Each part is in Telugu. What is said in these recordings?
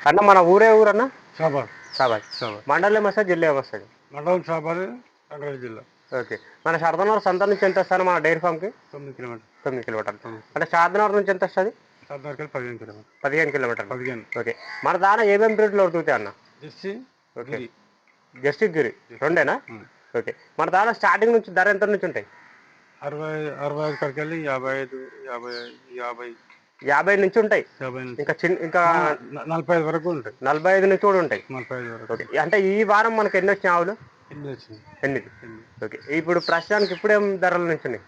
అన్న మన ఊరే ఊరన్న? షాబాద్ సాబాద్ షాబాద్ మండలం ఏమొస్తుంది జిల్లా ఏమొస్తుంది మండలం రంగారెడ్డి జిల్లా. ఓకే. మన శారదనగర్ సంత నుంచి ఎంత వస్తాను మన డైరీ ఫామ్కి? తొమ్మిది కిలోమీటర్. తొమ్మిది కిలోమీటర్లు అంటే శారదనగర్ నుంచి ఎంత వస్తుంది? సాధారణకి పదిహేను కిలోమీటర్. పదిహేను కిలోమీటర్లు పదిహేను. ఓకే. మన దాన ఏమేమి బ్రీడ్లు ఉడుకుతాయి అన్న? Jersey okay. జస్ట్ గిరి. రెండేనా. ఓకే. మన దాన స్టార్టింగ్ నుంచి ధర ఎంత నుంచి ఉంటాయి? అరవై అరవై ఐదు కాడికి వెళ్ళి యాభై ఐదు యాభై యాభై యాభై నుంచి ఉంటాయి. ఇంకా చిన్న ఇంకా నలభై ఐదు వరకు ఉంటాయి. నలభై ఐదు నుంచి కూడా ఉంటాయి. నలభై ఐదు వరకు. ఓకే. అంటే ఈ వారం మనకి ఎన్ని వచ్చినాయి ఆవులు? ఎన్ని. ఓకే. ఇప్పుడు ప్రస్తుతానికి ఇప్పుడేం ధరల నుంచి ఉన్నాయి?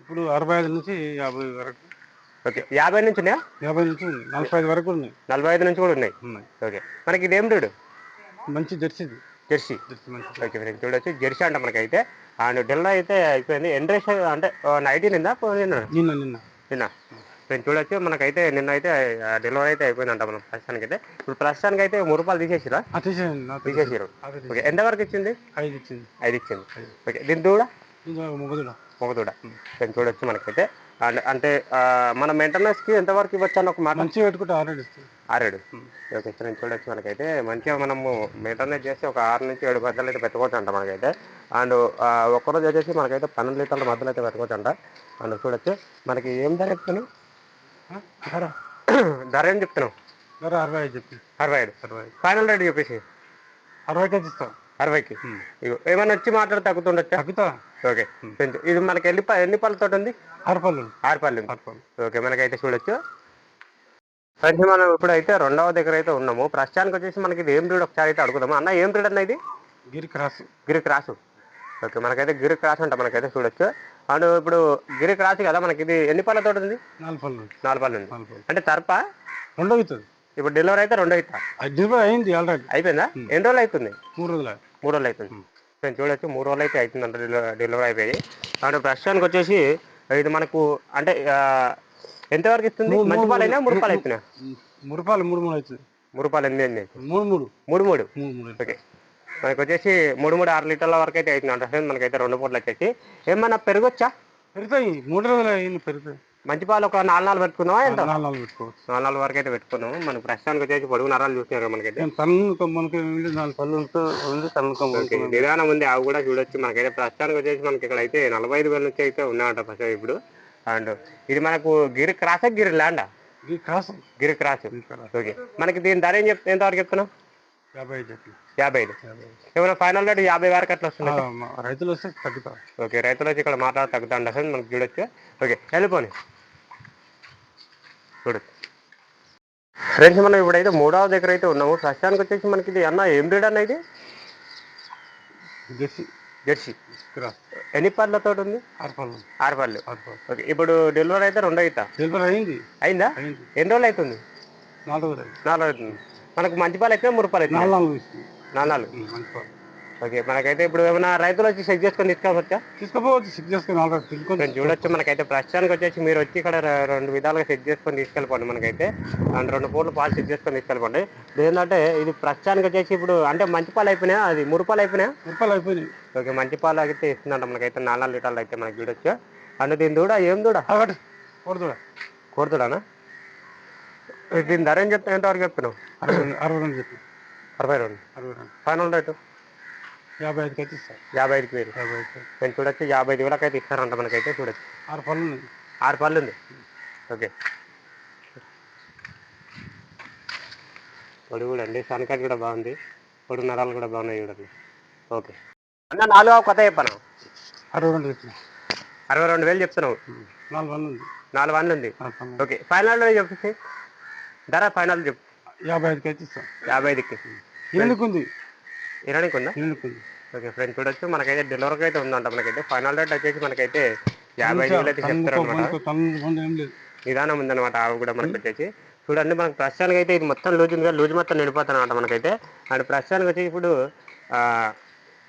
ఇప్పుడు అరవై ఐదు నుంచి యాభై వరకు. ఓకే. యాభై నుంచి ఉన్నాయా? యాభై నుంచి నలభై ఐదు వరకు ఉన్నాయి. నలభై ఐదు నుంచి కూడా ఉన్నాయి. ఓకే. మనకి ఇదేం బ్రీడ్? మంచి జెర్సీ. జెర్సీ ఓకే మీరు చూడొచ్చు. జెర్సీ అంట మనకైతే. అండ్ డెల్ అయితే అయిపోయింది. ఎండ్రేస్ అంటే నైన్టీన్ నిందా నిన్న నిన్న నిన్న. నిన్న. నేను చూడొచ్చు. మనకైతే నిన్న అయితే డెలివరీ అయితే అయిపోయిందంట మనం ప్రస్తుతానికి అయితే ఇప్పుడు ప్రస్తుతానికి అయితే మూడు రూపాయలు తీసేసిరా? తీసేసిరు. ఓకే. ఎంతవరకు ఇచ్చింది? ఐదు ఇచ్చింది. ఐదు ఇచ్చింది. ఓకే. దీని దూడ? మొగదుడా. ఒక దూడ నేను చూడొచ్చు మనకైతే. అండ్ అంటే మన మెయింటెనెన్స్కి ఎంతవరకు ఇవ్వచ్చు అన్న ఒక మాట? మంచిగా పెట్టుకుంటే ఇస్తుంది. ఆరేడు. ఓకే నేను చూడొచ్చు మనకైతే. మంచిగా మనము మెయింటెనెన్స్ చేసి ఒక ఆరు నుంచి ఏడు గంటలు అయితే పెట్టుకోవచ్చు అంట మనకైతే. అండ్ ఒక్కరోజు వచ్చేసి మనకైతే పన్నెండు లీటర్ల మధ్యలో అయితే పెట్టుకోవచ్చు అంట అండ్ చూడొచ్చు. మనకి ఏం ఆ? ధర? ధర ఏం చెప్తున్నావు? ధర అరవై ఐదు చెప్పి. అరవై ఐదు? అరవై ఫైనల్ రేట్ చెప్పేసి. అరవైకి ఇస్తాం. అరవైకి? ఇగో ఏమైనా వచ్చి మాట్లాడి తగ్గుతుండొచ్చా? తగ్గుతా. ఓకే. ఇది మనకి ఎన్ని ఎన్ని పళ్ళతో ఉంది? ఆరు పళ్ళు ఆరు పళ్ళు ఉంది. ఆరు పళ్ళు ఓకే మనకైతే చూడొచ్చు. ఫ్రెండ్స్ మనం ఇప్పుడు అయితే రెండవ దగ్గర అయితే ఉన్నాము. ప్రస్తుతానికి వచ్చేసి మనకి ఇది ఏం బ్రీడ్? ఒకసారి అయితే అడుగుదాము? అన్న ఏం బ్రీడ్ అన్న ఇది? Giri cross. Giri cross. Okay మనకైతే గిరి క్రాస్ అంట మనకైతే చూడొచ్చు. అండ్ ఇప్పుడు గిరి క్రాస్ కదా మనకి ఇది ఎన్ని ఉంది? నాలుగు పళ్ళు నాలుగు పళ్ళు ఉంది. నాలుగు పళ్ళు. అంటే తరప రెండో అవుతుంది. ఇప్పుడు డెలివరీ అయితే రెండో అవుతా. డెలివరీ అయింది ఆల్రెడీ. అయిపోయిందా? ఎన్ని రోజులు అవుతుంది? మూడు రోజులు మూడు రోజులు అవుతుంది. నేను చూడొచ్చు మూడు రోజులు అయితే అవుతుంది అంట డెలివరీ అయిపోయి అండ్ ప్రస్తుతానికి వచ్చేసి ఇది మనకు అంటే ఎంతవరకు ఇస్తుంది? మంచి Hmm. పాలైనా మూడు పాలు అవుతున్నా మూడు రూపాయలు మూడు మూడు అవుతుంది. మూడు పాలు ఎన్ని మూడు మూడు. మూడు మూడు. ఓకే. మనకి వచ్చేసి మూడు మూడు ఆరు లీటర్ల వరకు అయితే అవుతుంది అంటే మనకైతే రెండు పూటలు వచ్చేసి. ఏమన్నా పెరగొచ్చా? పెరుగుతాయి మూడు రోజులు అయింది పెరుగుతాయి. మంచి పాలు ఒక నాలుగు నాలుగు పెట్టుకున్నావా ఎంత? నాలుగు నాలుగు పెట్టుకోవచ్చు. నాలుగు నాలుగు వరకు అయితే పెట్టుకున్నాము మనకి ప్రస్తుతానికి వచ్చేసి పొడుగు నరాలు చూస్తున్నారు మనకైతే. నేను తన్నుకో మనకి నాలుగు పళ్ళు ఉంది తన్నుకో నిదానం ఉంది అవి కూడా చూడొచ్చు. మనకైతే ప్రస్తుతానికి వచ్చేసి మనకి ఇక్కడ అయితే నలభై ఐదు వేల నుంచి అయితే ఉన్నాయంట ఫస్ట్ ఇప్పుడు. అండ్ ఇది మనకు గిరి క్రాసా గిరి ల్యాండా? క్రాస్. గిరి క్రాస్. ఇది క్రాస్. ఓకే మనకి దీని ధర ఏం చెప్తే ఎంతవరకు చెప్తున్నావు? యాభై ఐదు. ఏమైనా ఫైనల్ రేట్ యాభై వరకు అట్లా వస్తుంది? రైతులు వస్తే తగ్గుతా. ఓకే రైతులు వచ్చి ఇక్కడ మాట్లాడ తగ్గుతాండి అసలు మనకు చూడొచ్చు. ఓకే వెళ్ళిపోని. చూడొచ్చు. ఫ్రెండ్స్ మనం ఇప్పుడైతే మూడవ దగ్గర అయితే ఉన్నాము. ప్రస్తుతానికి వచ్చేసి మనకి ఇది అన్న ఏం బ్రీడ్ అన్న ఇది? జెర్సీ. జెర్సీ. ఎన్ని పళ్ళతో ఉంది? ఆరు పళ్ళు. ఆరు ఓకే ఇప్పుడు డెలివరీ అయితే రెండు అవుతా డెలివరీ అయింది. అయిందా? ఎన్ని రోజులు అవుతుంది? నాలుగు రోజులు నాలుగు అవుతుంది. మనకు మంచి పాలు అయితే మూడు పాలు అయితే నాలుగు ఓకే మనకైతే ఇప్పుడు ఏమైనా రైతులు వచ్చి చెక్ చేసుకొని తీసుకోవచ్చా తీసుకోపోవచ్చు సిక్ చేసుకుని ఆల్రెడీ చూడొచ్చు మనకైతే ప్రస్తుతానికి వచ్చేసి మీరు వచ్చి ఇక్కడ రెండు విధాలుగా సెట్ చేసుకొని తీసుకెళ్ళిపోండి మనకైతే. అండ్ రెండు పూటలు పాలు సెట్ చేసుకొని తీసుకెళ్ళిపోండి. ఏంటంటే ఇది ప్రస్తుతానికి వచ్చేసి ఇప్పుడు అంటే మంచి పాలు అయిపోయినాయా అది మూడు పాలు అయిపోయినాయా రూపాయలు అయిపోయినాయి. ఓకే మంచి పాలు అయితే ఇస్తుందంట మనకైతే నాలుగు లీటర్లు అయితే మనకి చూడొచ్చు. అండ్ దీని దూడ ఏం దూడ? కొడుతుడా కోరుతుడానా దీని ధర ఏం చెప్తా ఎంతవరకు చెప్తున్నావు? అరవై రెండు అరవై రెండు చెప్పి అరవై రెండు. అరవై రెండు. Final rate? యాభై ఐదుకి అయితే ఇస్తారు. యాభై ఐదుకి వేలు. యాభై ఐదు నేను చూడొచ్చు యాభై ఐదు వేలకు అయితే ఇస్తారంట మనకైతే చూడొచ్చు. ఆరు పళ్ళు ఉన్నాయి ఆరు పళ్ళు ఉంది. ఓకే. పొడి కూడా అండి సనకాయ కూడా బాగుంది. పొడి నరాలు కూడా బాగున్నాయి చూడండి. ఓకే. అన్న నాలుగో కొత్త చెప్పాను? అరవై రెండు అరవై రెండు వేలు చెప్తున్నావు. నాలుగు పళ్ళు ఉంది. నాలుగు వందలు ఉంది. ఓకే. ఫైనల్ చెప్పేసి ధర ఫైనల్ చెప్పు. యాభై ఐదుకి అయితే ఇస్తాం. యాభై ఐదుకి ఎన్నికి ఉంది. ఇరవైకి ఉందా? ఉంది. ఓకే ఫ్రెండ్స్ చూడొచ్చు. మనకైతే డెలివరీకి అయితే ఉందంట మనకైతే. ఫైనల్ రేట్ వచ్చేసి మనకైతే యాభై ఐదు వేలు అయితే చెప్తారు అనమాట తను ఏం లేదు. నిదానం ఉందన్నమాట ఆవు కూడా మనకి వచ్చేసి. చూడండి మనకు ప్రస్తుతానికి అయితే ఇది మొత్తం లూజ్ ఉంది లూజ్ మొత్తం నిండిపోతుంది అనమాట మనకైతే. అండ్ ప్రస్తుతానికి వచ్చి ఇప్పుడు ఆ,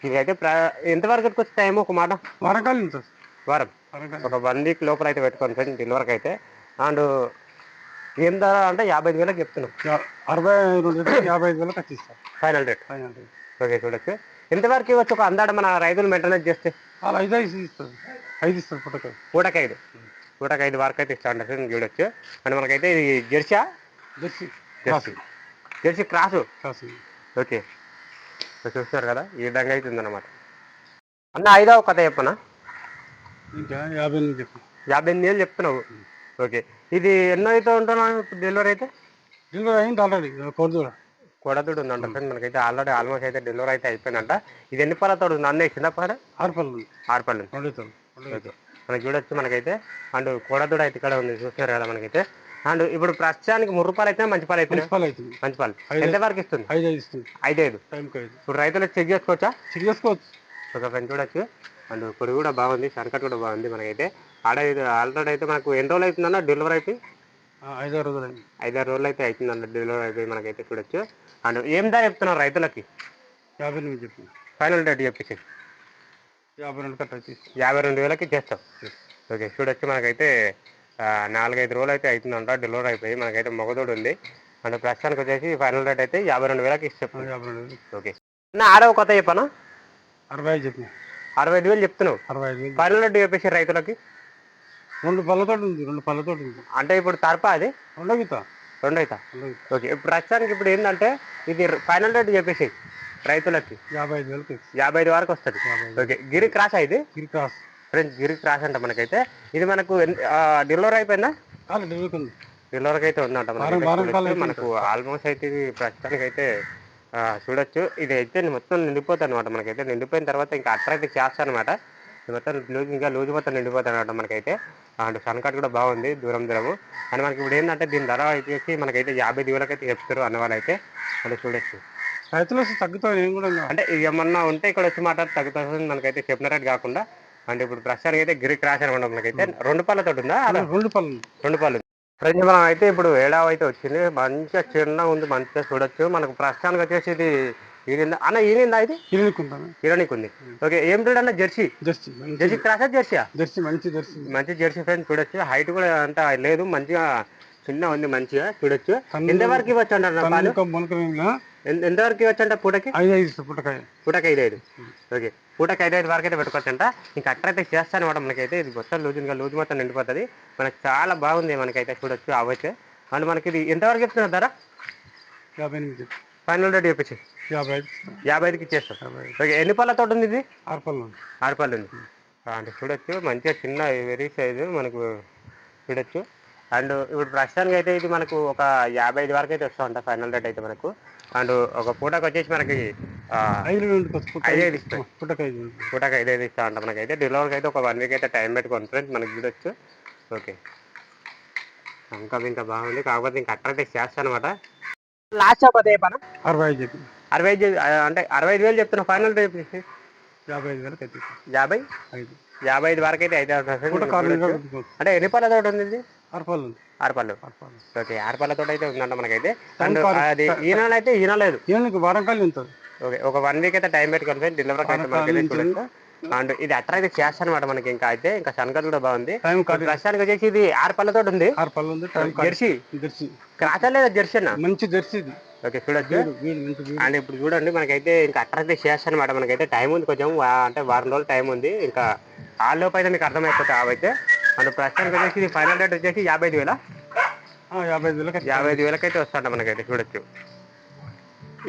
ఇది అయితే ప్ర ఎంతవరకు వచ్చి టైం ఒక మాట. వరకాలు వారం. ఒక వన్ వీక్ లోపల అయితే పెట్టుకోండి ఫ్రెండ్స్ డెలివరీకి అయితే. అండ్ ఏం ధర అంటే యాభై ఐదు వేలకు చెప్తున్నాం. అరవై రెండు యాభై ఐదు వేలకు ఫైనల్ రేట్. ఓకే చూడొచ్చు. ఎంతవరకు ఇవ్వచ్చు? ఒక అందాడ మన రైతులు మెయింటెనెన్స్ చేస్తే. ఐదు ఐదు ఐదు పూటకైదు పూటకైదు వరకు అయితే ఇస్తా ఉంటారు చూడొచ్చు. అండ్ మనకైతే ఇది Jersey Jersey. Jersey. Jersey cross? Okay. So చూస్తున్నారు కదా ఈ విధంగా అయితే ఉందన్నమాట. అన్న ఐదవ కథ చెప్పనా? ఇంకా యాభై ఎనిమిది చెప్పు. యాభై ఎనిమిది వేలు చెప్తున్నావు. ఓకే. ఇది ఎన్నో అయితే ఇప్పుడు డెలివరీ అయితే? డెలివరీ అయింది ఆల్రెడీ కొడుదూడ. కొడదుడు ఉందంట ఫ్రెండ్ మనకైతే ఆల్రెడీ ఆల్మోస్ట్ అయితే డెలివరీ అయితే అయిపోయిందంట. ఇది ఎన్ని పళ్ళతో ఉంది? అన్నీ చిన్న పడ ఆరు పళ్ళు ఆరు పళ్ళు. మనకి చూడొచ్చు మనకైతే. అండ్ కోడదూడ అయితే ఇక్కడ ఉంది చూస్తున్నారు కదా మనకైతే. అండ్ ఇప్పుడు ప్రస్తుతానికి మూడు రూపాయలు అయితే మంచి పాలు అయితే మంచి పాలు. ఎంత వరకు ఇస్తుంది? ఐదు ఐదు ఇస్తుంది. ఐదు ఐదు. టైంకి ఐదు. ఇప్పుడు రైతులు చెక్ చేసుకోవచ్చా? చెక్ చేసుకోవచ్చు. ఒక ఫ్రెండ్ చూడొచ్చు. అండ్ పొడి కూడా బాగుంది సంకట్ కూడా బాగుంది మనకైతే. ఆడ ఆల్రెడీ అయితే మనకు ఎన్ని రోజులు అవుతుందన్న డెలివరీ అయిపోయి? ఆ, ఐదారు రోజులు అయింది ఐదారు రోజులు అయితే అవుతుందన్న డెలివరీ అయిపోయి మనకైతే చూడొచ్చు. అండ్ ఏం ధర చెప్తున్నారు రైతులకి? యాభై ఎనిమిది చెప్పి ఫైనల్ రేట్ చెప్పేసి. యాభై రెండు కట్ట అయితే యాభై రెండు వేలకి చేస్తాం. ఓకే చూడొచ్చు మనకైతే నాలుగైదు రోజులు అయితే అవుతుందంట డెలివరీ అయిపోయి మనకైతే మొగదోడు ఉంది. అండ్ ప్రస్తుతానికి వచ్చేసి ఫైనల్ రేట్ అయితే యాభై రెండు వేలకి ఇస్తాం. ఓకే. నా ఆడవ కొత్త చెప్పనా? అరవై ఐదు చెప్పి అరవై ఐదు వేలు చెప్తున్నావు. అరవై ఐదు వేలు. చెప్పేసి రైతులకి? రెండు పళ్ళతో ఉంది రెండు పళ్ళతో ఉంది. అంటే ఇప్పుడు తరపా అది? రెండో గీత. రెండు అవుతా ఓకే ఇప్పుడు ప్రస్తుతానికి ఇప్పుడు ఏంటంటే ఇది ఫైనల్ రేట్ చెప్పేసి రైతులకి. యాభై ఐదు వేలకి. యాభై ఐదు వరకు వస్తుంది. ఓకే గిరి క్రాస్ ఇది? Gir cross. Friends Gir cross అంట మనకైతే. ఇది మనకు డెలివరీ అయిపోయిందా? డెలివరీకి డెలివరీకి అయితే ఉందంట మనకు ఆల్మోస్ట్ అయితే ఇది ప్రస్తుతానికి అయితే చూడొచ్చు. ఇది అయితే మొత్తం నిండిపోతుంది అనమాట మనకైతే. నిండిపోయిన తర్వాత ఇంకా అట్రాక్ట్ చేస్తాను అనమాట మొత్తం లూజ్ ఇంకా లూజ్ మొత్తం నిండిపోతుంది అనమాట మనకైతే అండ్ సన్కట్ కూడా బాగుంది దూరం దూరము. అండ్ మనకి ఇప్పుడు ఏంటంటే దీని ధర వచ్చేసి మనకైతే యాభై దిగులకి అయితే చెప్తారు అన్న వాళ్ళైతే అంటే చూడొచ్చు. రైతులు తగ్గుతాయి? నేను కూడా. అంటే ఏమన్నా ఉంటే ఇక్కడ వచ్చి మాట తగ్గుతుంది మనకైతే చెప్పిన రేట్ కాకుండా అంటే ఇప్పుడు ప్రస్తుతానికి అయితే గిరి క్రాస్ అనమాట మనకైతే. రెండు పళ్ళతో ఉందా? అలా? రెండు పళ్ళు. రెండు పళ్ళు. ఫ్రెండ్స్ మనం అయితే ఇప్పుడు ఏడావి అయితే వచ్చింది. మంచిగా చిన్న ఉంది మంచిగా చూడొచ్చు. మనకు ప్రస్తుతానికి వచ్చేసి ఇది ఈనిందా? అన్న ఈనిందా ఇది? హీరోనిక్ ఉంది ఓకే ఏం బ్రీడ్ అన్న? జెర్సీ. జెర్సీ జెర్సీ క్రాసా జెర్సీయా జెర్సీ మంచి జెర్సీ. మంచి జెర్సీ ఫ్రెండ్స్ చూడొచ్చు. హైట్ కూడా అంత లేదు. మంచిగా చిన్న ఉంది మంచిగా చూడొచ్చు. ఎంతవరకు ఇవ్వచ్చు అంటారు ఎంతవరకు ఇవ్వచ్చు అంట పూటకి? ఐదు ఐదు ఇస్తా పుట్టకాయ పూటకి ఐదు ఐదు ఓకే. పూటకి ఐదు ఐదు వరకు అయితే పెట్టుకోవచ్చంట. ఇంకా అట్రైతే చేస్తాను అనమాట మనకైతే ఇది మొత్తం లూజ్ ఇంకా లూజ్ మొత్తం నిండిపోతుంది. మనకి చాలా బాగుంది మనకైతే చూడొచ్చు అవైతే అండ్ మనకి ఇది ఎంతవరకు చెప్తున్నారు ధర? యాభై ఎనిమిది. ఫైనల్ రేట్ చెప్పేసి యాభై. యాభై ఐదుకి ఇచ్చేస్తాం. ఓకే. ఎన్ని పళ్ళతో ఉంది ఇది? ఆరు పళ్ళు ఉంది. ఆరు పళ్ళు ఉంది. ఆ, అంటే చూడొచ్చు. మంచిగా చిన్న వెరీ సైజు మనకు చూడొచ్చు. అండ్ ఇప్పుడు ప్రస్తుతానికి అయితే ఇది మనకు ఒక యాభై ఐదు వరకు అయితే వస్తూ ఉంటాయి ఫైనల్ రేట్ అయితే మనకు. అండ్ ఒక పూటకి వచ్చేసి మనకి ఐదు ఐదు ఇస్తాయి. పూటకి ఐదు ఐదు ఇస్తా ఉంటాం మనకైతే. డెలివరీకి అయితే ఒక వన్ వీక్ అయితే టైం పెట్టుకోండి ఫ్రెండ్స్ మనకి చూడొచ్చు. ఓకే. ఇంకా ఇంకా బాగుంది. కాకపోతే ఇంకా అట్రాక్ట్ చేస్తాను అనమాట లాస్ట్ ఆఫ్ అదే పన? అరవై ఐదు చెప్పి. అరవై ఐదు ఆ, అంటే అరవై ఐదు వేలు చెప్తున్నా ఫైనల్ రేట్. చెప్పేసి యాభై ఐదు వేలకి అయితే. ఇస్తా. యాభై? ఐదు. యాభై ఐదు వరకు అయితే అయితే. అంటే ఎన్ని ఆరు పళ్ళు ఉంది ఆరు పళ్ళు ఓకే ఆరు పళ్ళతో అయితే ఉందంట మనకైతే. అండ్. అది ఈనాడు అయితే ఈనలేదు ఏళ్ళకి వారం కాలం ఉంటుంది ఓకే ఒక వన్ వీక్ అయితే టైం పెట్టుకోండి ఫ్రెండ్స్ డెలివరీ అయితే చూడొచ్చు. అండ్ ఇది అట్రాక్ట్ చేస్తాను అనమాట మనకి ఇంకా అయితే. ఇంకా సన్కర్ కూడా బాగుంది. ప్రస్తుతానికి వచ్చేసి ఇది ఆరు పళ్ళతో ఉంది. ఆరు పళ్ళు ఉంది జెర్సీ. జెర్సీ. క్రాచా లేదా జెర్సీ అన్న? మంచి జెర్సీ ఇది. ఓకే చూడొచ్చు. అండ్ ఇప్పుడు చూడండి మనకైతే ఇంకా అట్రాక్ట్ చేస్తాను అనమాట మనకైతే. టైం ఉంది కొంచెం అంటే వారం రోజులు టైం ఉంది. ఇంకా ఆ లోపు అయితే మీకు అర్థమైపోతుంది అవైతే అండ్ ప్రస్తుతానికి వచ్చేసి ఇది ఫైనల్ రేట్ వచ్చేసి యాభై ఐదు వేల. యాభై ఐదు వేలకి యాభై ఐదు వేలకైతే వస్తాంట మనకైతే చూడొచ్చు.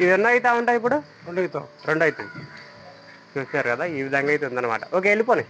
ఇది ఎన్నో అవుతా ఉంటాయి ఇప్పుడు? రెండు అవుతావు రెండు అవుతుంది చూసారు కదా ఈ విధంగా అయితే ఉందన్నమాట. ఓకే వెళ్ళిపోయి